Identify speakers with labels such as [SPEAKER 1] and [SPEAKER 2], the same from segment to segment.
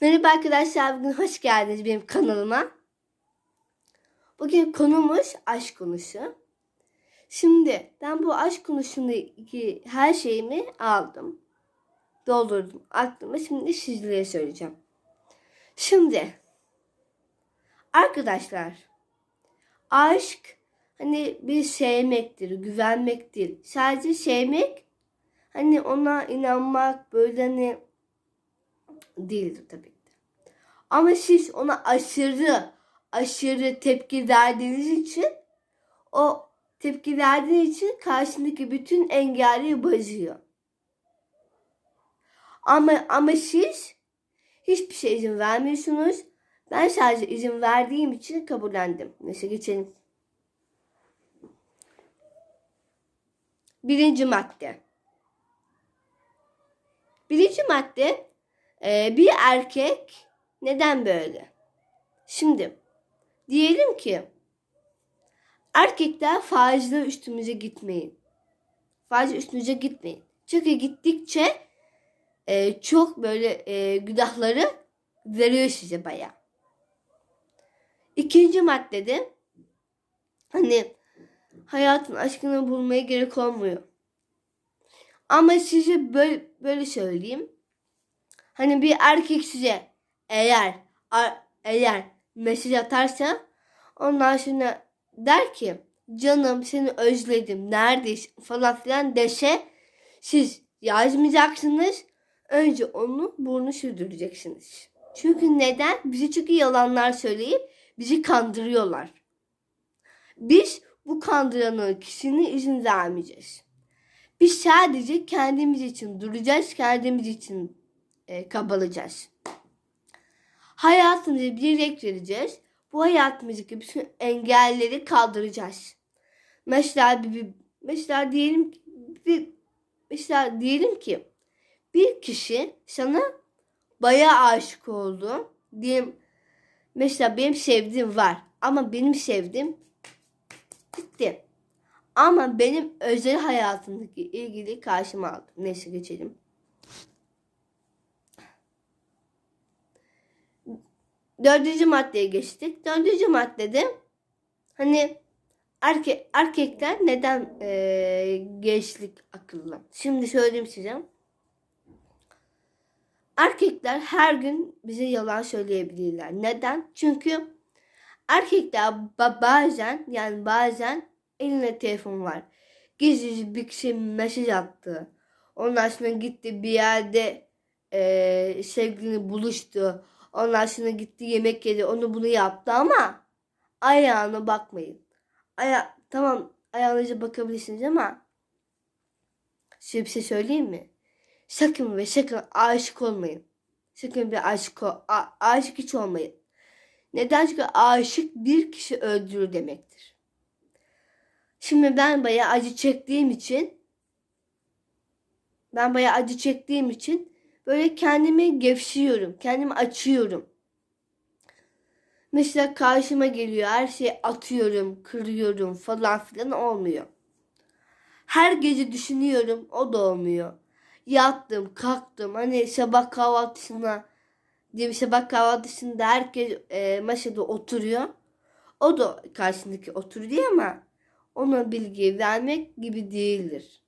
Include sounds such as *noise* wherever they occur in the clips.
[SPEAKER 1] Merhaba arkadaşlar, bugün hoş geldiniz benim kanalıma. Bugün konumuz aşk konusu. Şimdi ben bu aşk konusundaki her şeyimi aldım. Doldurdum aklıma. Şimdi sizlere söyleyeceğim. Şimdi arkadaşlar aşk hani bir sevmektir, güvenmektir. Sadece sevmek hani ona inanmak böyle hani değildir tabii ki. Ama siz ona aşırı aşırı tepki verdiğiniz için o tepki verdiğiniz için karşındaki bütün engelleri bozuyor. Ama ama siz hiçbir şey izin vermiyorsunuz. Ben sadece izin verdiğim için kabullendim. Neyse geçelim. Birinci madde. Birinci madde ee, bir erkek neden böyle? Şimdi diyelim ki erkekler fazla üstümüze gitmeyin. Fazla üstümüze gitmeyin. Çünkü gittikçe e, çok böyle e, günahları veriyor size baya. İkinci maddede hani hayatın aşkını bulmaya gerek olmuyor. Ama size böyle, böyle söyleyeyim. Hani bir erkek size eğer eğer mesaj atarsa ondan sonra der ki canım seni özledim neredesin falan filan dese siz yazmayacaksınız. Önce onu burnu sürdüreceksiniz. Çünkü neden? Bizi çünkü yalanlar söyleyip bizi kandırıyorlar. Biz bu kandıranın kişinin izin vermeyeceğiz. Biz sadece kendimiz için duracağız, kendimiz için e, kabalayacağız. Hayatımıza bir renk vereceğiz. Bu hayatımızdaki bütün engelleri kaldıracağız. Mesela bir, mesela diyelim bir, mesela diyelim ki bir kişi sana bayağı aşık oldu. Diyelim mesela benim sevdiğim var ama benim sevdiğim bitti. Ama benim özel hayatımdaki ilgili karşıma aldı. Neyse geçelim. Dördüncü maddeye geçtik. Dördüncü maddede hani erke, erkekler neden e, gençlik akıllı? Şimdi söyleyeyim size. Erkekler her gün bize yalan söyleyebilirler. Neden? Çünkü erkekler bazen yani bazen elinde telefon var. Gizlice bir kişi mesaj attı. Ondan sonra gitti bir yerde e, sevgilini buluştu. Ondan sonra gitti yemek yedi. Onu bunu yaptı ama ayağına bakmayın. Aya tamam ayağınıza bakabilirsiniz ama size bir şey söyleyeyim mi? Sakın ve sakın aşık olmayın. Sakın bir aşık, a- aşık hiç olmayın. Neden? Çünkü aşık bir kişi öldürür demektir. Şimdi ben bayağı acı çektiğim için ben bayağı acı çektiğim için böyle kendimi gevşiyorum. Kendimi açıyorum. Mesela karşıma geliyor her şeyi atıyorum, kırıyorum falan filan olmuyor. Her gece düşünüyorum o da olmuyor. Yattım, kalktım. Hani sabah kahvaltısına diye sabah kahvaltısında herkes e, masada oturuyor. O da karşısındaki oturuyor ama ona bilgi vermek gibi değildir.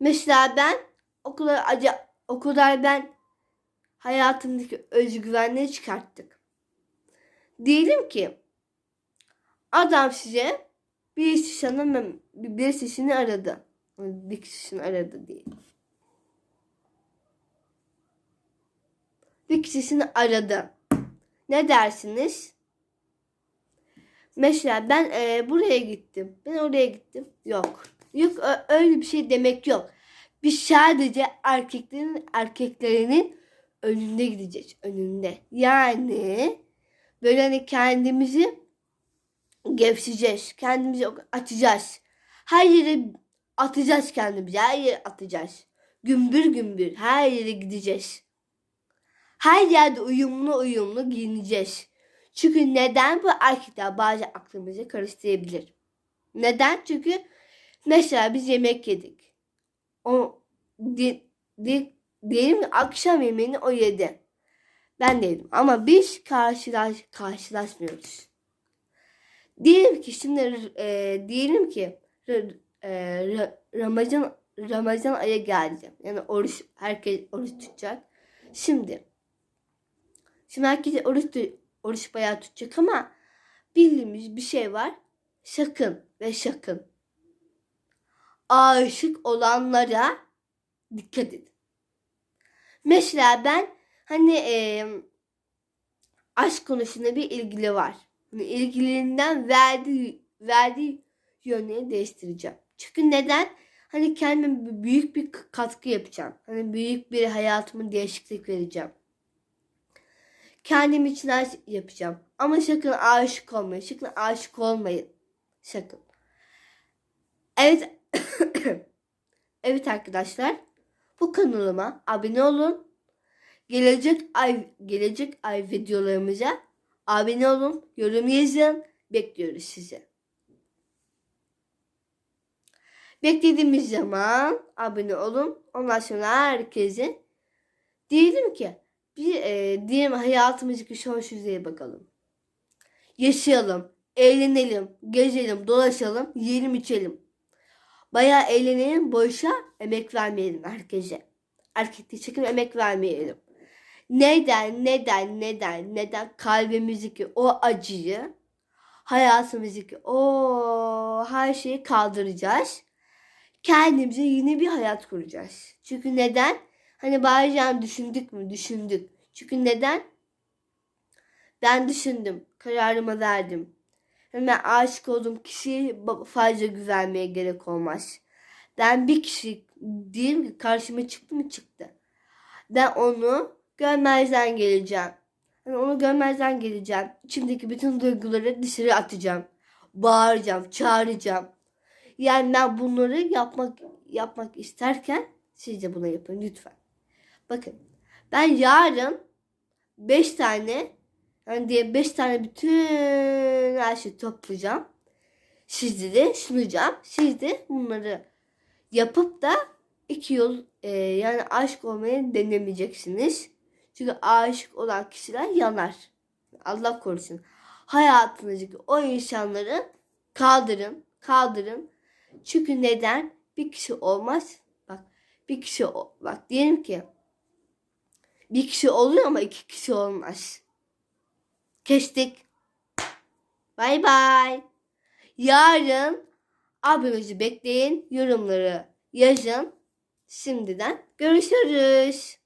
[SPEAKER 1] Mesela ben o kadar acı o kadar ben hayatımdaki özgüvenleri çıkarttık. Diyelim ki adam size birisi sana birisi seni aradı. Bir kişisini aradı diyelim. Bir kişisini aradı. Ne dersiniz? Mesela ben e, buraya gittim. Ben oraya gittim. Yok. Yok öyle bir şey demek yok. Biz sadece erkeklerin erkeklerinin önünde gideceğiz. Önünde. Yani böyle hani kendimizi gevşeceğiz. Kendimizi atacağız. Her yere atacağız kendimizi. Her yere atacağız. Gümbür gümbür her yere gideceğiz. Her yerde uyumlu uyumlu giyineceğiz. Çünkü neden bu erkekler bazen aklımızı karıştırabilir. Neden? Çünkü mesela biz yemek yedik. O di, di, diyelim akşam yemeğini o yedi. Ben de. Ama biz karşılaş, karşılaşmıyoruz. Diyelim ki şimdi e, diyelim ki e, Ra- Ramazan Ramazan ayı geldi. Yani oruç herkes oruç tutacak. Şimdi şimdi herkes oruç oruç bayağı tutacak ama bildiğimiz bir şey var. Sakın ve sakın. Aşık olanlara dikkat edin. Mesela ben hani e, aşk konusunda bir ilgili var. Hani ilgilerinden verdiği verdiği yönleri değiştireceğim. Çünkü neden? Hani kendime büyük bir katkı yapacağım. Hani büyük bir hayatıma değişiklik vereceğim. Kendim için her şey yapacağım. Ama sakın aşık olmayın. Sakın aşık olmayın. Sakın. Evet. *coughs* evet arkadaşlar. Bu kanalıma abone olun. Gelecek ay gelecek ay videolarımıza abone olun. Yorum yazın. Bekliyoruz sizi. Beklediğimiz zaman abone olun. Ondan sonra herkese diyelim ki bir e, diyelim hayatımızdaki son yüzeye bakalım. Yaşayalım, eğlenelim, gezelim, dolaşalım, yiyelim, içelim. Bayağı eğlenelim, boşa emek vermeyelim herkese. Erkekte çekim emek vermeyelim. Neden, neden, neden, neden kalbimizdeki o acıyı, hayatımızdaki o her şeyi kaldıracağız. Kendimize yeni bir hayat kuracağız. Çünkü neden? Hani bazen düşündük mü? Düşündük. Çünkü neden? Ben düşündüm. Kararımı verdim. Hemen aşık olduğum kişiye fazla güvenmeye gerek olmaz. Ben bir kişi diyeyim ki karşıma çıktı mı çıktı. Ben onu görmezden geleceğim. Yani onu görmezden geleceğim. İçimdeki bütün duyguları dışarı atacağım. Bağıracağım, çağıracağım. Yani ben bunları yapmak yapmak isterken siz de bunu yapın lütfen. Bakın ben yarın 5 tane yani diye 5 tane bütün her şeyi toplayacağım. Sizde de sunacağım. Siz de bunları yapıp da iki yol e, yani aşık olmayı denemeyeceksiniz. Çünkü aşık olan kişiler yanar. Allah korusun. Hayatınızdaki o insanları kaldırın, kaldırın. Çünkü neden? Bir kişi olmaz. Bak bir kişi bak diyelim ki bir kişi oluyor ama iki kişi olmaz. Kestik. Bay bay. Yarın abimizi bekleyin. Yorumları yazın. Şimdiden görüşürüz.